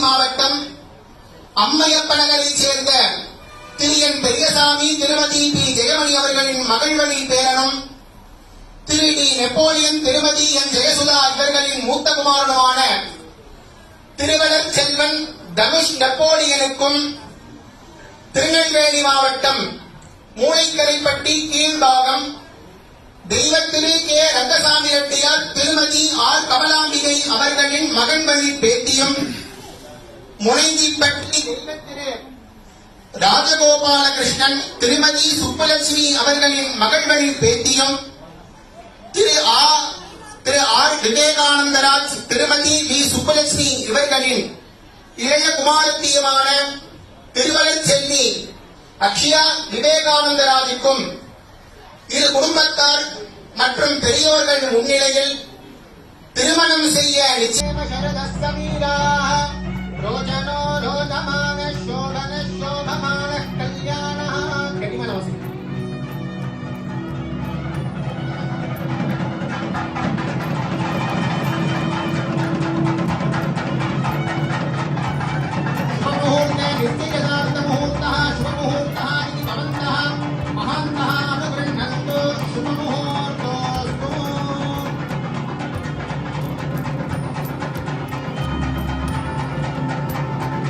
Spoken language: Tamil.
மாவட்டம் அம்மையப்பனகரைச் சேர்ந்த திரு என் பெரியசாமி திருமதி பி. ஜெயமணி அவர்களின் மகள் வழி பேரனும் திரு. டி. நெப்போலியன் திருமதி என். ஜெயசுதா இவர்களின் மூத்த குமாரனுமான திருவளர் செல்வன் தனுஷ் நெப்போலியனுக்கும் திருநெல்வேலி மாவட்டம் மூளைக்கரைப்பட்டி கீழ்பாகம் தெய்வத்திரு கே. ரங்கசாமி ரெட்டியார் திருமதி ஆர். கமலாம்பிகை அவர்களின் மகன் வழி முனைந்திப்பட்டி முனைஞ்சிப்பட்டி ராஜகோபாலகிருஷ்ணன் திருமதி சுப்புலட்சுமி அவர்களின் மகள் வழி பேத்தியும் திரு ஆ திரு ஆர் விவேகானந்தராஜ் திருமதி வி சுப்புலட்சுமி இவர்களின் இளைய குமாரத்தியமான திருவலச்செல்வி அக்ஷயா விவேகானந்தராஜுக்கும் இரு குடும்பத்தார் மற்றும் பெரியோர்கள் முன்னிலையில் திருமணம் செய்ய நிச்சயம